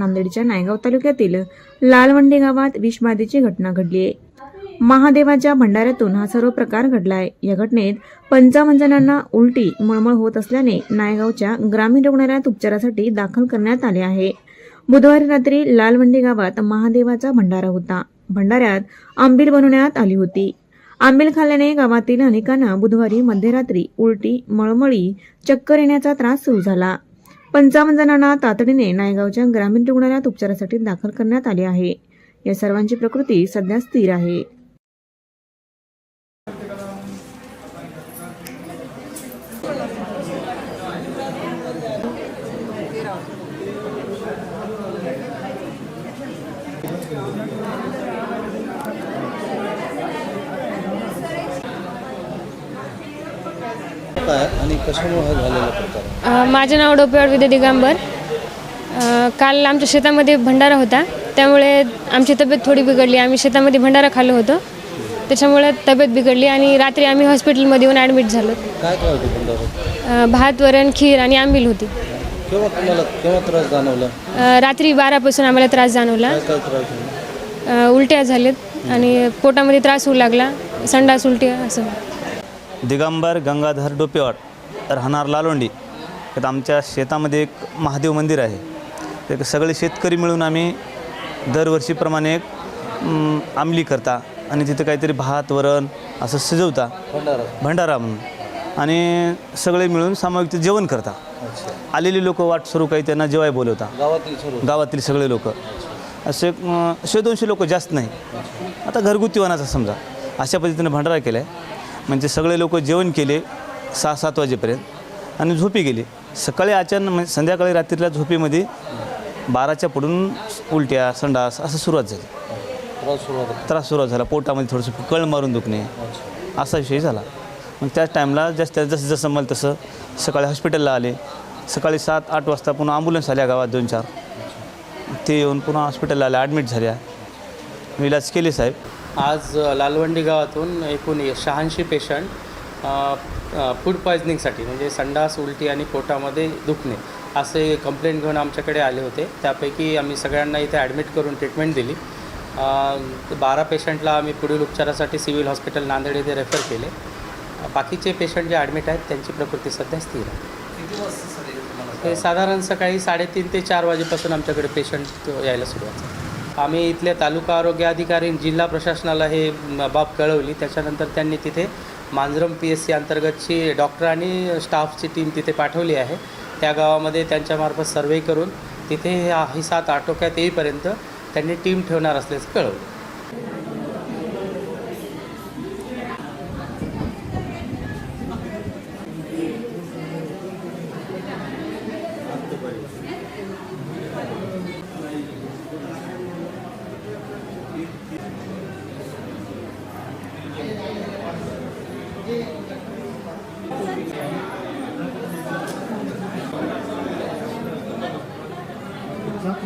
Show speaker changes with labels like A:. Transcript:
A: नांदेडच्या नायगाव तालुक्यातील लालवंडी गावात विषबाधेची घटना घडली आहे महादेवाच्या भंडाऱ्यातून हा सर्व प्रकार घडलाय. या घटनेत पंचावन्न जणांना उलटी मळमळ होत असल्याने नायगावच्या ग्रामीण रुग्णालयात उपचारासाठी दाखल करण्यात आले आहे. बुधवारी रात्री लालवंडी गावात महादेवाचा भंडारा होता. भंडाऱ्यात आंबील बनवण्यात आली होती. आंबील खाल्ल्याने गावातील अनेकांना बुधवारी मध्यरात्री उलटी मळमळी चक्कर येण्याचा त्रास सुरू झाला. पंचावन्न जणांना तातडीने नायगावच्या ग्रामीण रुग्णालयात उपचारासाठी दाखल करण्यात आले आहे. या सर्वांची प्रकृती सध्या स्थिर आहे.
B: आणि कशामुळे हा झालेला प्रकार?
C: माझे नाव डोपेवाड विद्या दिगंबर. काल आमच्या शेतामध्ये भंडारा होता. त्यामुळे आमची तब्येत थोडी बिघडली. आम्ही शेतामध्ये भंडारा खाल्लो होतो. त्याच्यामुळे तब्येत बिघडली आणि रात्री आम्ही हॉस्पिटलमध्ये येऊन ॲडमिट झालो.
B: काय काय होतं भंडारा
C: अ, भात वरण खीर आणि आंबील होती.
B: केव्हा तुम्हाला केव्हा त्रास जाणवला?
C: अ, रात्री बारापासून आम्हाला त्रास जाणवला.
B: काय काय त्रास झाला?
C: अ, उलट्या झालेत आणि पोटामध्ये त्रास होऊ लागला. संडास उलटी असं.
D: दिगंबर गंगाधर डोपेवाड राहणार लालोंडी. तर आमच्या शेतामध्ये एक महादेव मंदिर आहे. ते सगळे शेतकरी मिळून आम्ही दरवर्षीप्रमाणे एक आमली करता आणि तिथे काहीतरी भात वरण असं शिजवता.
B: भंडारा.
D: भंडारा म्हणून. आणि सगळे मिळून सामूहिक ते जेवण करता. आलेली लोक वाट सुरू काही त्यांना जेवाय बोलवता.
B: गावातील
D: गावातील सगळे लोक. असे शे दोनशे लोक जास्त नाही. आता घरगुती वनाचा समजा. अशा पद्धतीने भंडारा केला आहे म्हणजे सगळे लोक जेवण केले सहा सात वाजेपर्यंत आणि झोपी गेले. सकाळी अचानक म्हणजे संध्याकाळी रात्रीला झोपेमध्ये बाराच्या पुढून उलट्या संडास असं सुरुवात झाली.
B: त्रास सुरुवात
D: त्रास सुरुवात झाला. पोटामध्ये थोडंसं कळ मारून दुखणे. असा विषय झाला. मग त्याच टाईमला जास्त जसं जसं मला तसं सकाळी हॉस्पिटलला आले. सकाळी सात आठ वाजता पुन्हा ॲम्ब्युलन्स आल्या गावात दोन चार. ते येऊन पुन्हा हॉस्पिटलला आल्या ॲडमिट झाल्या. इलाज केले साहेब.
E: आज लालवंडी गावातून एकूण शहाऐंशी पेशंट फूड पॉयझनिंगसाठी म्हणजे संडास उलटी आणि पोटामध्ये दुखणे असे कंप्लेंट घेऊन आमच्याकडे आले होते. त्यापैकी आम्ही सगळ्यांना इथे ॲडमिट करून ट्रीटमेंट दिली. बारा पेशंटला आम्ही पुढील उपचारासाठी सिव्हिल हॉस्पिटल नांदेड येथे रेफर केले. बाकीचे पेशंट जे ॲडमिट आहेत त्यांची प्रकृती सध्या स्थिर आहे. हे साधारण सकाळी साडेतीन ते चार वाजेपासून आमच्याकडे पेशंट यायला सुरुवात झाली. आम्ही इथल्या तालुका आरोग्य अधिकारी जिल्हा प्रशासनाला हे बाब कळवली. त्याच्यानंतर त्यांनी तिथे मांजरम पी एस सी अंतर्गतची डॉक्टर आणि स्टाफची टीम तिथे पाठवली आहे. त्या गावामध्ये त्यांच्यामार्फत सर्वे करून तिथे हे ही सात आटोक्यात येईपर्यंत त्यांनी टीम ठेवणार असल्याचं कळवलं.